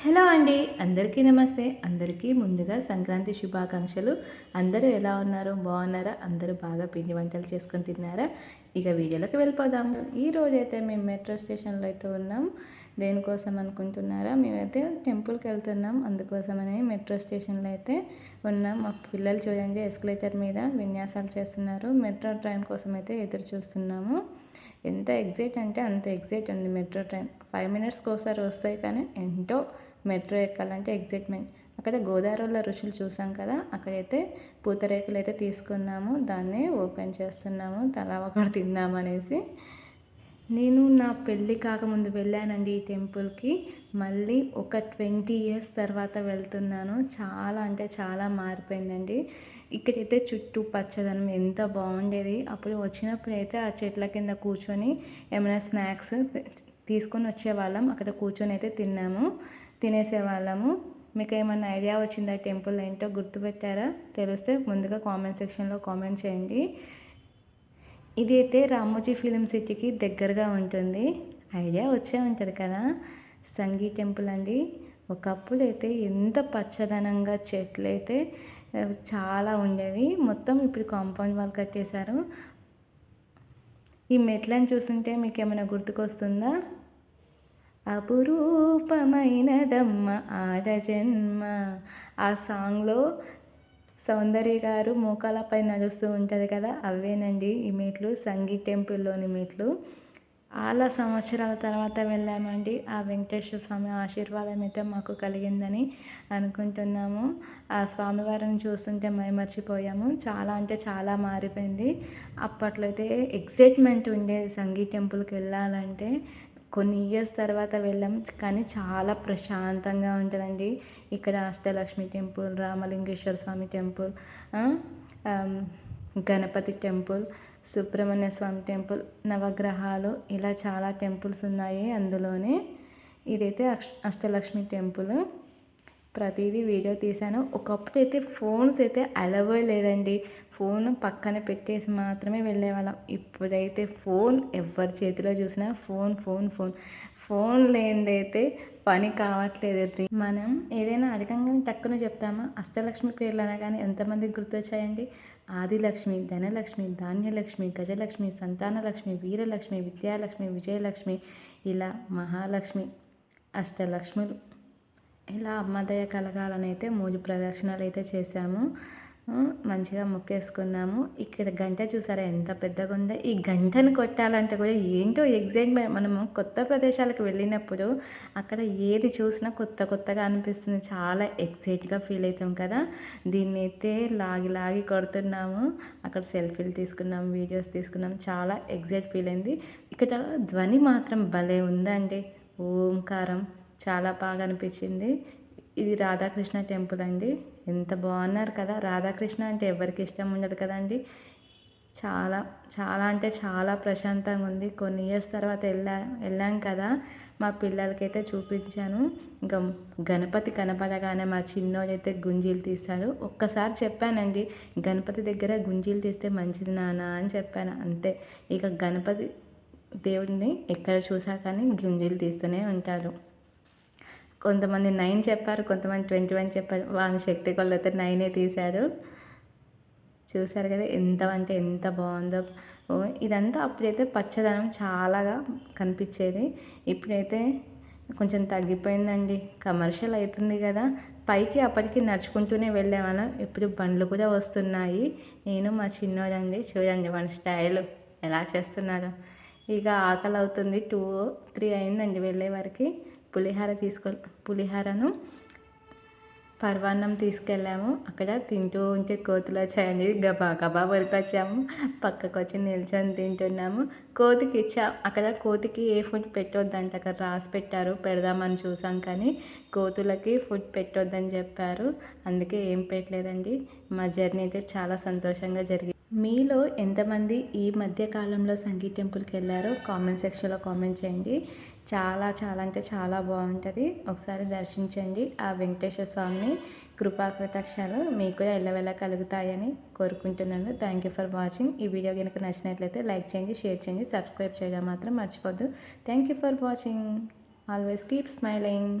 Hello అండి అందరికీ నమస్తే. అందరికీ ముందుగా సంక్రాంతి శుభాకాంక్షలు. అందరూ ఎలా ఉన్నారు? బాగున్నారా? అందరూ బాగా పిండి వంటలు చేసుకొని తిన్నారా? ఇక వీడియోలోకి వెళ్ళిపోదాం. ఈ రోజైతే మేము మెట్రో స్టేషన్లో అయితే ఉన్నాం. దేనికోసం అనుకుంటున్నారా? మేమైతే టెంపుల్కి వెళ్తున్నాం. అందుకోసమని మెట్రో స్టేషన్లో అయితే ఉన్నాం. మా పిల్లలు చూడండి ఎస్కలేటర్ మీద విన్యాసాలు చేస్తున్నారు. మెట్రో ట్రైన్ కోసం అయితే ఎదురు చూస్తున్నాము. ఎంత ఎగ్జైట్ అంటే అంత ఎగ్జైట్ ఉంది మెట్రో ట్రైన్. ఫైవ్ మినిట్స్కి ఒకసారి వస్తాయి కానీ ఎంతో మెట్రో ఎక్కాలంటే ఎగ్జైట్మెంట్. అక్కడ గోదావరిలో రుచులు చూసాం కదా అక్కడైతే పూతరేకులు అయితే తీసుకున్నాము. దాన్ని ఓపెన్ చేస్తున్నాము. తలా ఒకటి తిందామనేసి. నేను నా పెళ్ళి కాకముందు వెళ్ళానండి ఈ టెంపుల్కి. మళ్ళీ ఒక ట్వంటీ ఇయర్స్ తర్వాత వెళ్తున్నాను. చాలా అంటే చాలా మారిపోయిందండి. ఇక్కడైతే చుట్టూ పచ్చదనం ఎంత బాగుండేది. అప్పుడు వచ్చినప్పుడు అయితే ఆ చెట్ల కింద కూర్చొని ఏమైనా స్నాక్స్ తీసుకొని వచ్చేవాళ్ళం. అక్కడ కూర్చొని అయితే తిన్నాము. తినేసేవాళ్ళము. మీకు ఏమైనా ఐడియా వచ్చిందా టెంపుల్ ఏంటో గుర్తుపెట్టారా? తెలిస్తే ముందుగా కామెంట్ సెక్షన్లో కామెంట్ చేయండి. ఇది అయితే రామోజీ ఫిలిం సిటీకి దగ్గరగా ఉంటుంది. ఐడియా వచ్చే ఉంటుంది కదా. సంగీ టెంపుల్ అండి. ఒకప్పుడు అయితే ఎంత పచ్చదనంగా చెట్లు అయితే చాలా ఉండేవి. మొత్తం ఇప్పుడు కాంపౌండ్ వాల్ కట్టేశారు. ఈ మెట్లను చూస్తుంటే మీకు ఏమైనా గుర్తుకొస్తుందా? అపురూపమైనదమ్మ ఆడ జన్మ. ఆ సాంగ్లో సౌందర్య గారు మోకాలపై నడుస్తూ ఉంటుంది కదా అవేనండి ఈ మీట్లు సంగీ టెంపుల్లోని మీట్లు. చాలా సంవత్సరాల తర్వాత వెళ్ళామండి. ఆ వెంకటేశ్వర స్వామి ఆశీర్వాదం అయితే మాకు కలిగిందని అనుకుంటున్నాము. ఆ స్వామివారిని చూస్తుంటే మైమర్చిపోయాము. చాలా అంటే చాలా మారిపోయింది. అప్పట్లో అయితే ఎగ్జైట్మెంట్ ఉండేది సంగీ టెంపుల్కి వెళ్ళాలంటే కొన్ని ఇయర్స్ తర్వాత వెళ్ళాం. కానీ చాలా ప్రశాంతంగా ఉంటుందండి. ఇక్కడ Ashtalakshmi temple Ramalingeswara Swamy temple Ganapati temple Subrahmanya Swamy temple నవగ్రహాలు ఇలా చాలా టెంపుల్స్ ఉన్నాయి అందులోనే. ఇదైతే అష్ అష్టలక్ష్మి టెంపుల్. ప్రతిదీ వీడియో తీశాను. ఒకప్పుడు అయితే ఫోన్స్ అయితే అలవే లేదండి. ఫోన్ పక్కన పెట్టేసి మాత్రమే వెళ్ళేవాళ్ళం. ఇప్పుడైతే ఫోన్ ఎవరి చేతిలో చూసినా ఫోన్ ఫోన్ ఫోన్. ఫోన్ లేనిదైతే పని కావట్లేదు మనం ఏదైనా అడగంగానే తక్కువ చెప్తామా? అష్టలక్ష్మి పేర్లు అనగానే ఎంతమందికి గుర్తొచ్చాయండి? ఆదిలక్ష్మి ధనలక్ష్మి ధాన్యలక్ష్మి గజలక్ష్మి సంతానలక్ష్మి వీరలక్ష్మి విద్యాలక్ష్మి విజయలక్ష్మి ఇలా మహాలక్ష్మి అష్టలక్ష్ములు ఇలా అమ్మదయ కలగాలని అయితే మూడు ప్రదక్షిణాలు అయితే చేశాము మంచిగా మొక్కేసుకున్నాము. ఇక్కడ గంట చూసారా ఎంత పెద్దగా ఉందో. ఈ గంటను కొట్టాలంటే కూడా ఏంటో ఎగ్జైట్మెంట్ మనము కొత్త ప్రదేశాలకు వెళ్ళినప్పుడు అక్కడ ఏది చూసినా కొత్త కొత్తగా అనిపిస్తుంది. చాలా ఎక్సైట్గా ఫీల్ అవుతాం కదా. దీన్ని అయితే లాగి లాగి కొడుతున్నాము. అక్కడ సెల్ఫీలు తీసుకున్నాం వీడియోస్ తీసుకున్నాం. చాలా ఎగ్జైట్ ఫీల్ అయింది. ఇక్కడ ధ్వని మాత్రం భలే ఉందండి. ఓంకారం. చాలా బాగా అనిపించింది ఇది రాధాకృష్ణ టెంపుల్ అండి. ఎంత బాగున్నారు కదా. రాధాకృష్ణ అంటే ఎవరికి ఇష్టం ఉండదు కదండి. చాలా చాలా అంటే చాలా ప్రశాంతంగా ఉంది. కొన్ని ఇయర్స్ తర్వాత వెళ్ళా వెళ్ళాం కదా. మా పిల్లలకైతే చూపించాను. ఇంకా గణపతి కనపడగానే మా చిన్నోళ్ళు అయితే గుంజీలు తీశారు. ఒక్కసారి చెప్పానండి గణపతి దగ్గర గుంజీలు తీస్తే మంచిది నాన్న అని చెప్పాను. అంతే. ఇక గణపతి దేవుడిని ఎక్కడ చూసా కానీ గుంజీలు తీస్తూనే ఉంటారు. కొంతమంది నైన్ చెప్పారు కొంతమంది ట్వంటీ వన్ చెప్పారు. వాళ్ళ శక్తి కొలైతే నైనే తీశారు. చూసారు కదా ఎంత అంటే ఎంత బాగుందో. ఇదంతా అప్పుడైతే పచ్చదనం చాలాగా కనిపించేది. ఇప్పుడైతే కొంచెం తగ్గిపోయిందండి. కమర్షియల్ అవుతుంది కదా. పైకి అప్పటికి నడుచుకుంటూనే వెళ్ళేవాళ్ళం. ఇప్పుడు బండ్లు కూడా వస్తున్నాయి. నేను మా చిన్నోడండి చూడండి మన స్టైల్ ఎలా చేస్తున్నారు. ఇక ఆకలి అవుతుంది టూ త్రీ అయిందండి వెళ్ళే వరకు. పులిహార తీసుకో పులిహారను పర్వాన్నం తీసుకెళ్ళాము. అక్కడ తింటూ ఉంటే కోతులు వచ్చాయండి గబా గబా వచ్చాము పక్కకు వచ్చి నిల్చొని తింటున్నాము. కోతికి ఇచ్చా. అక్కడ కోతికి ఏ ఫుడ్ పెట్టొద్దంట. అక్కడ రాసి పెట్టారు. పెడదామని చూసాం కానీ కోతులకి ఫుడ్ పెట్టొద్దని చెప్పారు. అందుకే ఏం పెట్టలేదండి. మా జర్నీ అయితే చాలా సంతోషంగా జరిగింది మీలో ఎంతమంది ఈ మధ్య కాలంలో సంగీత టెంపుల్కి వెళ్ళారో కామెంట్ సెక్షన్లో కామెంట్ చేయండి. చాలా చాలా అంటే చాలా బాగుంటుంది. ఒకసారి దర్శించండి. ఆ వెంకటేశ్వర స్వామిని కృపాకటాక్షాలు మీకు కూడా ఎల్లవెల్ల కలుగుతాయని కోరుకుంటున్నాను. థ్యాంక్ యూ ఫర్ వాచింగ్ ఈ వీడియో కనుక నచ్చినట్లయితే లైక్ చేయండి షేర్ చేయండి సబ్స్క్రైబ్ చేయడం మాత్రం మర్చిపోద్దు. Thank you for watching always keep smiling